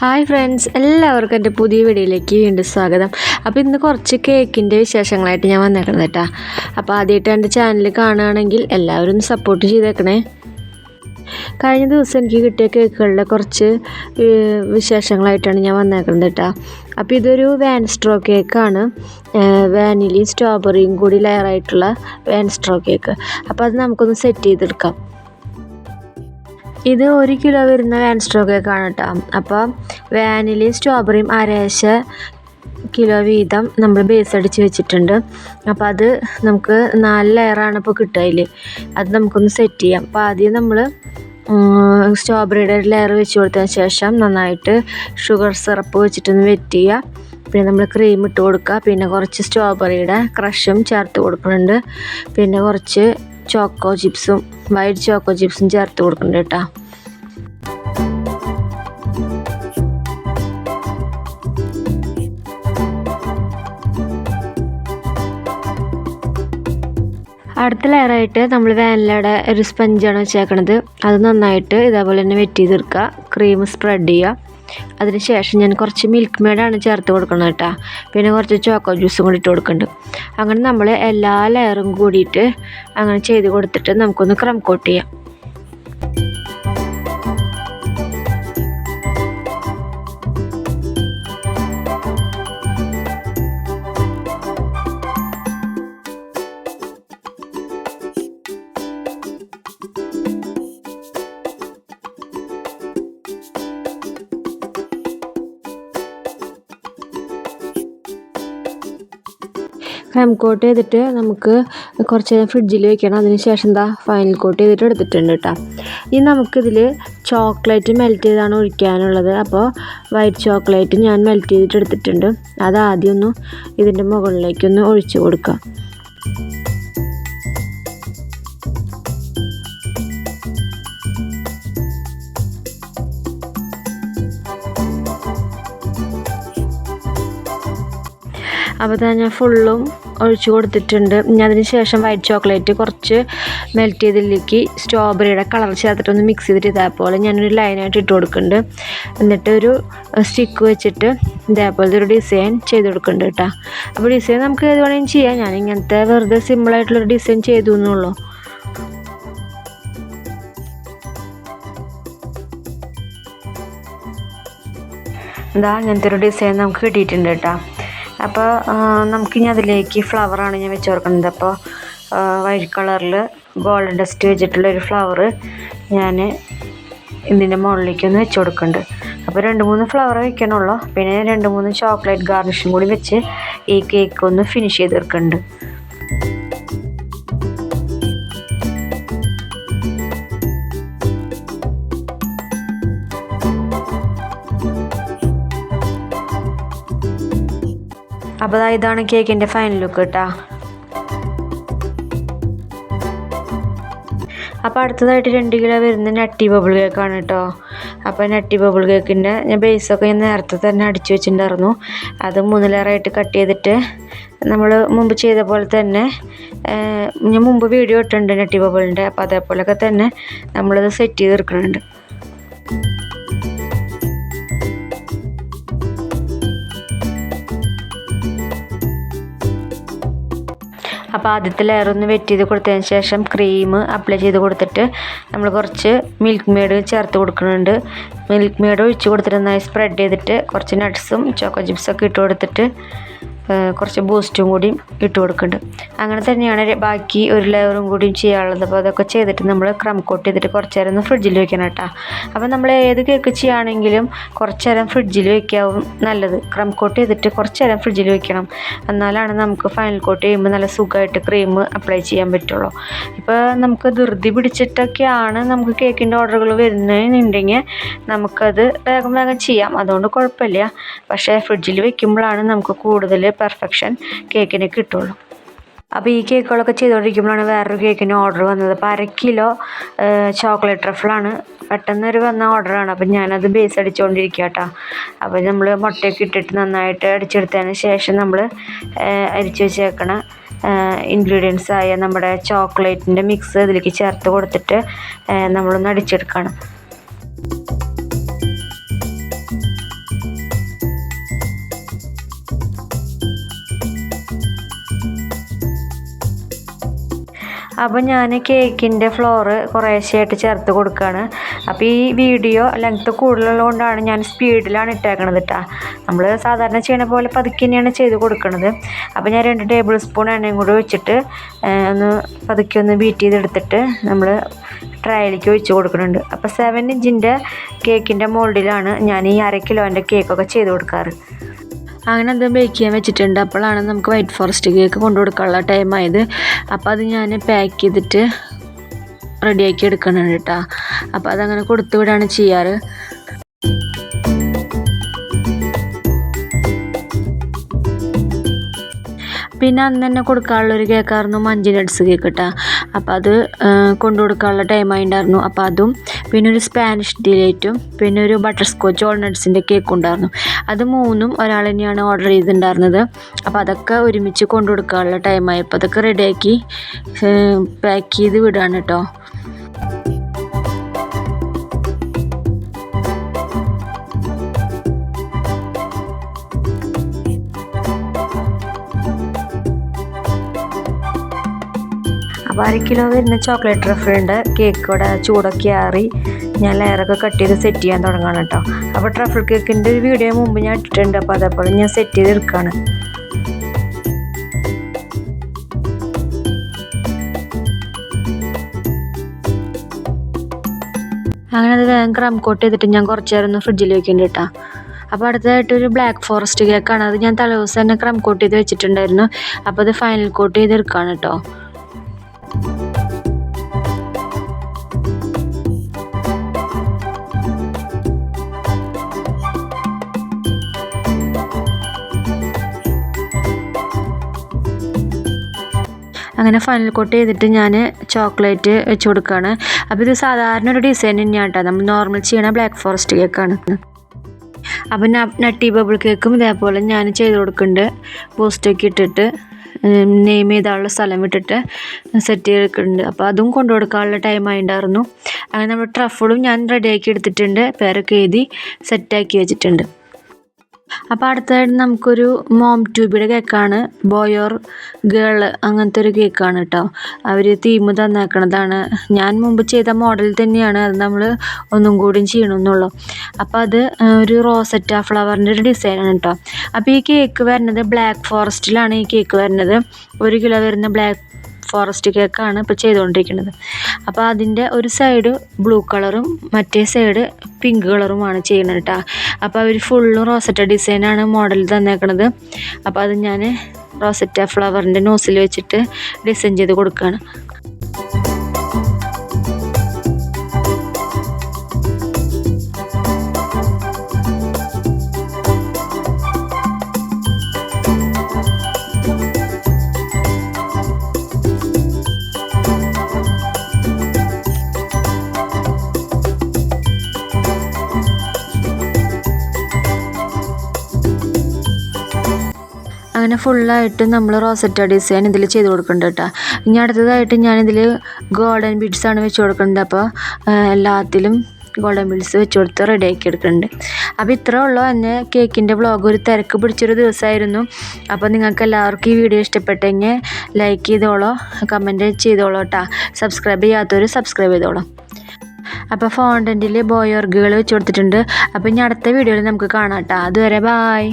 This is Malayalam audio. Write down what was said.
ഹായ് ഫ്രണ്ട്സ് എല്ലാവർക്കും എന്റെ പുതിയ വീഡിയോയിലേക്ക് വീണ്ടും സ്വാഗതം. അപ്പോൾ ഇന്ന് കുറച്ച് കേക്കിന്റെ വിശേഷങ്ങളായിട്ട് ഞാൻ വന്നേക്കണത് കേട്ടോ അപ്പോൾ ആദ്യമായിട്ട് എന്റെ ചാനൽ കാണുകയാണെങ്കിൽ എല്ലാവരും ഒന്ന് സപ്പോർട്ട് ചെയ്തേക്കണേ. കഴിഞ്ഞ ദിവസം എനിക്ക് കിട്ടിയ കേക്കുകളുടെ കുറച്ച് വിശേഷങ്ങളായിട്ടാണ് ഞാൻ വന്നേക്കുന്നത് കേട്ടോ അപ്പോൾ ഇതൊരു വാൻ സ്ട്രോ കേക്കാണ് വാനിലയും സ്ട്രോബെറിയും കൂടി ലെയറായിട്ടുള്ള വാൻ സ്ട്രോ കേക്ക് അപ്പോൾ അത് നമുക്കൊന്ന് സെറ്റ് ചെയ്തെടുക്കാം. ഇത് ഒരു കിലോ വരുന്ന വാൻ സ്ട്രോ കേക്കാണ് കേട്ടോ അപ്പോൾ വാനിലയും സ്ട്രോബെറിയും അരേശ കിലോ വീതം നമ്മൾ ബേസ് അടിച്ച് വെച്ചിട്ടുണ്ട്. അപ്പോൾ അത് നമുക്ക് നാല് ലെയറാണ് ഇപ്പോൾ കിട്ടുക അതിൽ അത് നമുക്കൊന്ന് സെറ്റ് ചെയ്യാം. അപ്പോൾ ആദ്യം നമ്മൾ സ്ട്രോബെറിയുടെ ഒരു ലെയർ വെച്ച് കൊടുത്തതിന് ശേഷം നന്നായിട്ട് ഷുഗർ സിറപ്പ് വെച്ചിട്ടൊന്ന് വെറ്റ് ചെയ്യുക. പിന്നെ നമ്മൾ ക്രീം ഇട്ട് കൊടുക്കുക. പിന്നെ കുറച്ച് സ്ട്രോബെറിയുടെ ക്രഷും ചേർത്ത് കൊടുക്കുന്നുണ്ട്. പിന്നെ കുറച്ച് ചോക്കോ ചിപ്സും വൈറ്റ് ചോക്കോ ചിപ്സും ചേർത്ത് കൊടുക്കണ്ട കേട്ടോ. അടുത്ത ലെയറായിട്ട് നമ്മൾ വാനിലയുടെ ഒരു സ്പഞ്ചാണ് വെച്ചേക്കണത്. അത് നന്നായിട്ട് ഇതേപോലെ തന്നെ വെറ്റ് തീർക്കുക ക്രീം സ്പ്രെഡ് ചെയ്യുക. അതിന് ശേഷം ഞാൻ കുറച്ച് മിൽക്ക് മെയ്ഡാണ് ചേർത്ത് കൊടുക്കുന്നത് കേട്ടോ. പിന്നെ കുറച്ച് ചോക്കോ ജ്യൂസും കൂടി ഇട്ട് കൊടുക്കുന്നുണ്ട് അങ്ങനെ നമ്മൾ എല്ലാ ലെയറും കൂടിയിട്ട് അങ്ങനെ ചെയ്ത് കൊടുത്തിട്ട് നമുക്കൊന്ന് ക്രം കോട്ട് ചെയ്യാം. ക്രം കോട്ട് ചെയ്തിട്ട് നമുക്ക് കുറച്ച് നേരം ഫ്രിഡ്ജിൽ വെക്കണം. അതിന് ശേഷം എന്താ ഫൈനൽ കോട്ട് ചെയ്തിട്ട് എടുത്തിട്ടുണ്ട് കേട്ടോ ഇനി നമുക്കിതിൽ ചോക്ലേറ്റ് മെൽറ്റ് ചെയ്താണ് ഒഴിക്കാനുള്ളത്. അപ്പോൾ വൈറ്റ് ചോക്ലേറ്റ് ഞാൻ മെൽറ്റ് ചെയ്തിട്ട് എടുത്തിട്ടുണ്ട്. അത് ആദ്യം ഒന്ന് ഇതിന്റെ മുകളിലേക്കൊന്ന് ഒഴിച്ചു കൊടുക്കാം. അപ്പോൾ തന്നെ ഫുള്ളും ഒഴിച്ചു കൊടുത്തിട്ടുണ്ട്. ഇനി അതിന് ശേഷം വൈറ്റ് ചോക്ലേറ്റ് കുറച്ച് മെൽറ്റ് ചെയ്തിലേക്ക് സ്ട്രോബെറിയുടെ കളർ ചേർത്തിട്ടൊന്ന് മിക്സ് ചെയ്തിട്ട് ഇതേപോലെ ഞാനൊരു ലൈനായിട്ട് ഇട്ട് കൊടുക്കുന്നുണ്ട്. എന്നിട്ട് ഒരു സ്റ്റിക്ക് വെച്ചിട്ട് ഇതേപോലത്തെ ഒരു ഡിസൈൻ ചെയ്ത് കൊടുക്കുന്നുണ്ട് കേട്ടോ. അപ്പോൾ ഡിസൈൻ നമുക്ക് ഏത് വേണമെങ്കിലും ചെയ്യാം. ഞാൻ ഇങ്ങനത്തെ വെറുതെ സിമ്പിളായിട്ടുള്ളൊരു ഡിസൈൻ ചെയ്തു എന്നുള്ളൂ. ഇതാ അങ്ങനത്തെ ഒരു ഡിസൈൻ നമുക്ക് കിട്ടിയിട്ടുണ്ട് കേട്ടോ. അപ്പോൾ നമുക്കിനി അതിലേക്ക് ഫ്ലവറാണ് ഞാൻ വെച്ച് കൊടുക്കുന്നത്. അപ്പോൾ വൈറ്റ് കളറിൽ ഗോൾഡൻ ഡസ്റ്റ് വെച്ചിട്ടുള്ള ഒരു ഫ്ലവർ ഞാൻ ഇതിന്റെ മുകളിലേക്ക് ഒന്ന് വെച്ച് കൊടുക്കുന്നുണ്ട്. അപ്പോൾ രണ്ട് മൂന്ന് ഫ്ലവർ വെക്കണുള്ളൂ പിന്നെ രണ്ട് മൂന്ന് ചോക്ലേറ്റ് ഗാർണിഷും കൂടി വെച്ച് ഈ കേക്ക് ഒന്ന് ഫിനിഷ് ചെയ്ത് തീർക്കുന്നുണ്ട് അപ്പോൾ ഇതാണ് കേക്കിന്റെ ഫൈനൽ ലുക്ക് കേട്ടോ അപ്പോൾ അടുത്തതായിട്ട് രണ്ട് കിലോ വരുന്ന നട്ടി ബബിൾ കേക്കാണ് കേട്ടോ അപ്പോൾ നട്ടി ബബിൾ കേക്കിന്റെ ഞാൻ ബേസൊക്കെ ഞാൻ നേരത്തെ തന്നെ അടിച്ചു വെച്ചിട്ടുണ്ടായിരുന്നു. അത് മൂന്നിലേറായിട്ട് കട്ട് ചെയ്തിട്ട് നമ്മൾ മുമ്പ് ചെയ്ത പോലെ തന്നെ ഞാൻ മുമ്പ് വീഡിയോ ഇട്ടിട്ടുണ്ട് നട്ടി ബബിളിന്റെ അപ്പോൾ അതേപോലെയൊക്കെ തന്നെ നമ്മളത് സെറ്റ് ചെയ്ത് എടുക്കുന്നുണ്ട്. അപ്പോൾ ആദ്യത്തെ ലെയർ ഒന്ന് വെറ്റ് ചെയ്ത് കൊടുത്തതിന് ശേഷം ക്രീം അപ്ലൈ ചെയ്ത് കൊടുത്തിട്ട് നമ്മൾ കുറച്ച് മിൽക്ക് മെയ്ഡ് ചേർത്ത് കൊടുക്കുന്നുണ്ട്. മിൽക്ക് മെയ്ഡ് ഒഴിച്ച് കൊടുത്തിട്ട് നന്നായി സ്പ്രെഡ് ചെയ്തിട്ട് കുറച്ച് നട്ട്സും ചോക്കോ ചിപ്സൊക്കെ ഇട്ട് കൊടുത്തിട്ട് കുറച്ച് ബൂസ്റ്റും കൂടിയും ഇട്ട് കൊടുക്കുന്നുണ്ട്. അങ്ങനെ തന്നെയാണ് ബാക്കി ഒരു ലെയറും കൂടിയും ചെയ്യാനുള്ളത്. അപ്പോൾ അതൊക്കെ ചെയ്തിട്ട് നമ്മൾ ക്രം കോട്ട് ചെയ്തിട്ട് കുറച്ച് നേരം ഒന്ന് ഫ്രിഡ്ജിൽ വെക്കണം കേട്ടോ. അപ്പോൾ നമ്മൾ ഏത് കേക്ക് ചെയ്യുകയാണെങ്കിലും കുറച്ച് നേരം ഫ്രിഡ്ജിൽ വെക്കാവും നല്ലത്. ക്രം കോട്ട് ചെയ്തിട്ട് കുറച്ച് നേരം ഫ്രിഡ്ജിൽ വെക്കണം. എന്നാലാണ് നമുക്ക് ഫൈനൽ കോട്ട് ചെയ്യുമ്പോൾ നല്ല സുഖമായിട്ട് ക്രീം അപ്ലൈ ചെയ്യാൻ പറ്റുള്ളൂ. ഇപ്പോൾ നമുക്ക് ധൃതി പിടിച്ചിട്ടൊക്കെയാണ് നമുക്ക് കേക്കിന്റെ ഓർഡറുകൾ വരുന്നതെന്നുണ്ടെങ്കിൽ നമുക്കത് വേഗം വേഗം ചെയ്യാം. അതുകൊണ്ട് കുഴപ്പമില്ല. പക്ഷേ ഫ്രിഡ്ജിൽ വെക്കുമ്പോഴാണ് നമുക്ക് കൂടുതൽ പെർഫെക്ഷൻ കേക്കിന് കിട്ടുള്ളൂ. അപ്പോൾ ഈ കേക്കുകളൊക്കെ ചെയ്തുകൊണ്ടിരിക്കുമ്പോഴാണ് വേറൊരു കേക്കിന് ഓർഡർ വന്നത്. അപ്പോൾ അര കിലോ ചോക്ലേറ്റ് ട്രഫിളാണ് പെട്ടെന്നൊരു വന്ന ഓർഡറാണ് അപ്പം ഞാനത് ബേസ് അടിച്ചുകൊണ്ടിരിക്കുക കേട്ടോ അപ്പോൾ നമ്മൾ മുട്ടയൊക്കെ ഇട്ടിട്ട് നന്നായിട്ട് അടിച്ചെടുത്തതിന് ശേഷം നമ്മൾ അരിച്ച് വെച്ചേക്കണ ഇൻഗ്രീഡിയൻസ് ആയ നമ്മുടെ ചോക്ലേറ്റിന്റെ മിക്സ് ഇതിലേക്ക് ചേർത്ത് കൊടുത്തിട്ട് നമ്മളൊന്ന് അടിച്ചെടുക്കണം. അപ്പോൾ ഞാൻ കേക്കിന്റെ ഫ്ലോറ് കുറേശ്ശെയായിട്ട് ചേർത്ത് കൊടുക്കുകയാണ് അപ്പോൾ ഈ വീഡിയോ ലെങ്ത്ത് കൂടുതലുള്ളതുകൊണ്ടാണ് ഞാൻ സ്പീഡിലാണ് ഇട്ടേക്കണത് കേട്ടോ നമ്മൾ സാധാരണ ചെയ്യണ പോലെ പതുക്കെ തന്നെയാണ് ചെയ്ത് കൊടുക്കുന്നത് അപ്പോൾ ഞാൻ രണ്ട് ടേബിൾ സ്പൂൺ എണ്ണയും കൂടി വെച്ചിട്ട് ഒന്ന് പതുക്കെ ഒന്ന് ബീറ്റ് ചെയ്തെടുത്തിട്ട് നമ്മൾ ട്രയലിലേക്ക് ഒഴിച്ച് കൊടുക്കുന്നുണ്ട് അപ്പോൾ സെവൻ ഇഞ്ചിന്റെ കേക്കിന്റെ മോൾഡിലാണ് ഞാൻ ഈ അര കിലോന്റെ കേക്കൊക്കെ ചെയ്ത് കൊടുക്കാറ്. അങ്ങനെ അത് ബേക്ക് ചെയ്യാൻ വെച്ചിട്ടുണ്ട്. അപ്പോഴാണ് നമുക്ക് വൈറ്റ് ഫോറസ്റ്റ് കേക്ക് കൊണ്ടു കൊടുക്കാനുള്ള ടൈം ആയത്. അപ്പോൾ അത് ഞാൻ പാക്ക് ചെയ്തിട്ട് റെഡിയാക്കി എടുക്കണം കേട്ടോ അപ്പോൾ അതങ്ങനെ കൊടുത്തു ചെയ്യാറ്. പിന്നെ അന്ന് തന്നെ കൊടുക്കാനുള്ളൊരു കേക്കായിരുന്നു മഞ്ചി നട്ട്സ് കേക്ക് കേട്ടോ അപ്പോൾ അത് കൊണ്ടു കൊടുക്കാനുള്ള ടൈമായി ഉണ്ടായിരുന്നു അപ്പോൾ അതും പിന്നെ ഒരു സ്പാനിഷ് ഡിലേറ്റും പിന്നെ ഒരു ബട്ടർ സ്കോച്ച് ഓൾനട്ട്സിന്റെ കേക്കും ഉണ്ടായിരുന്നു. അത് മൂന്നും ഒരാൾ തന്നെയാണ് ഓർഡർ ചെയ്തിട്ടുണ്ടായിരുന്നത്. അപ്പോൾ അതൊക്കെ ഒരുമിച്ച് കൊണ്ടു കൊടുക്കാനുള്ള ടൈമായി അപ്പോൾ അതൊക്കെ റെഡിയാക്കി പാക്ക് ചെയ്ത് വിടുകയാണ് കേട്ടോ അര കിലോ വരുന്ന ചോക്ലേറ്റ് ട്രഫിളുണ്ട് കേക്ക് ഇവിടെ ചൂടൊക്കെ ആറി ഞാൻ ലെയറൊക്കെ കട്ട് ചെയ്ത് സെറ്റ് ചെയ്യാൻ തുടങ്ങണം കേട്ടോ അപ്പോൾ ട്രഫിൾ കേക്കിന്റെ ഒരു വീഡിയോ മുമ്പ് ഞാൻ ഇട്ടിട്ടുണ്ട്. അപ്പോൾ അതേപോലെ ഞാൻ സെറ്റ് ചെയ്ത് എടുക്കുകയാണ് അങ്ങനെ അത് വേഗം ക്രം കോട്ട് ചെയ്തിട്ട് ഞാൻ കുറച്ച് നേരം ഒന്ന് ഫ്രിഡ്ജിൽ വെക്കേണ്ടി കേട്ടോ അപ്പോൾ അടുത്തതായിട്ട് ഒരു ബ്ലാക്ക് ഫോറസ്റ്റ് കേക്കാണ് അത് ഞാൻ തലേ ദിവസം തന്നെ ക്രം കോട്ട് ചെയ്ത് വെച്ചിട്ടുണ്ടായിരുന്നു. അപ്പോൾ അത് ഫൈനൽ കോട്ട് ചെയ്തെടുക്കുകയാണ് കേട്ടോ അങ്ങനെ ഫൈനൽ കോട്ട് ചെയ്തിട്ട് ഞാൻ ചോക്ലേറ്റ് വെച്ച് കൊടുക്കുകയാണ് അപ്പോൾ ഇത് സാധാരണ ഒരു ഡിസൈൻ തന്നെയാണ് കേട്ടോ നമ്മൾ നോർമൽ ചെയ്യണ ബ്ലാക്ക് ഫോറസ്റ്റ് കേക്കാണ് അപ്പം നട്ടി ബബിൾ കേക്കും ഇതേപോലെ ഞാൻ ചെയ്ത് കൊടുക്കുന്നുണ്ട് പോസ്റ്റൊക്കെ ഇട്ടിട്ട്. നെയിം ചെയ്താനുള്ള സ്ഥലം വിട്ടിട്ട് സെറ്റ് ചെയ്തിട്ടുണ്ട്. അപ്പോൾ അതും കൊണ്ടു കൊടുക്കാനുള്ള ടൈം ആയിട്ടുണ്ടായിരുന്നു അങ്ങനെ നമ്മൾ ട്രഫിളും ഞാൻ റെഡിയാക്കി എടുത്തിട്ടുണ്ട്. പേരൊക്കെ എഴുതി സെറ്റാക്കി വെച്ചിട്ടുണ്ട്. അപ്പോൾ അടുത്തതായിട്ട് നമുക്കൊരു മോം ട്യൂബിയുടെ കേക്കാണ്. ബോയ് ഓർ ഗേൾ അങ്ങനത്തെ ഒരു കേക്കാണ് കേട്ടോ. അവർ തീം തന്നേക്കണതാണ്. ഞാൻ മുമ്പ് ചെയ്ത മോഡൽ തന്നെയാണ്. അത് നമ്മൾ ഒന്നും കൂടിയും ചെയ്യണമെന്നുള്ളൂ അപ്പോൾ അത് ഒരു റോസറ്റ ഫ്ലവറിന്റെ ഒരു ഡിസൈനാണ് കേട്ടോ. അപ്പോൾ ഈ കേക്ക് വരുന്നത് ബ്ലാക്ക് ഫോറസ്റ്റിലാണ് ഈ കേക്ക് വരുന്നത്. ഒരു കിലോ വരുന്ന ബ്ലാക്ക് ഫോറസ്റ്റ് കേക്കാണ് ഇപ്പോൾ ചെയ്തുകൊണ്ടിരിക്കുന്നത് അപ്പോൾ അതിന്റെ ഒരു സൈഡ് ബ്ലൂ കളറും മറ്റേ സൈഡ് പിങ്ക് കളറുമാണ് ചെയ്യുന്നത് കേട്ടോ അപ്പോൾ അവർ ഫുള്ളും റോസറ്റ ഡിസൈനാണ് മോഡൽ തന്നേക്കണത്. അപ്പോൾ അത് ഞാൻ റോസറ്റ ഫ്ലവറിന്റെ നോസിൽ വെച്ചിട്ട് ഡിസൈൻ ചെയ്ത് കൊടുക്കുകയാണ് അങ്ങനെ ഫുള്ളായിട്ട് നമ്മൾ റോസറ്റ ഡിസൈൻ ഇതിൽ ചെയ്ത് കൊടുക്കുന്നുണ്ട് കേട്ടോ ഇനി അടുത്തതായിട്ട് ഞാനിതിൽ ഗോൾഡൻ ബീഡ്സ് ആണ് വെച്ച് കൊടുക്കുന്നത് അപ്പോൾ എല്ലാത്തിലും ഗോൾഡൻ ബീഡ്സ് വെച്ച് കൊടുത്ത് റെഡിയാക്കി എടുക്കുന്നുണ്ട് അപ്പോൾ ഇത്രേ ഉള്ളൂ. എന്നെ കേക്കിന്റെ ബ്ലോഗ് ഒരു തിരക്ക് പിടിച്ചൊരു ദിവസമായിരുന്നു അപ്പോൾ നിങ്ങൾക്ക് എല്ലാവർക്കും ഈ വീഡിയോ ഇഷ്ടപ്പെട്ടെങ്കിൽ ലൈക്ക് ചെയ്തോളോ കമന്റ് ചെയ്തോളോ കേട്ടോ സബ്സ്ക്രൈബ് ചെയ്യാത്തവർ സബ്സ്ക്രൈബ് ചെയ്തോളൂ. അപ്പോൾ ഫോണ്ടന്റിൽ ബോയ് ഓർഗുകൾ വെച്ച് കൊടുത്തിട്ടുണ്ട്. അപ്പോൾ ഇനി അടുത്ത വീഡിയോയിൽ നമുക്ക് കാണാം കേട്ടോ അതുവരെ ബായ്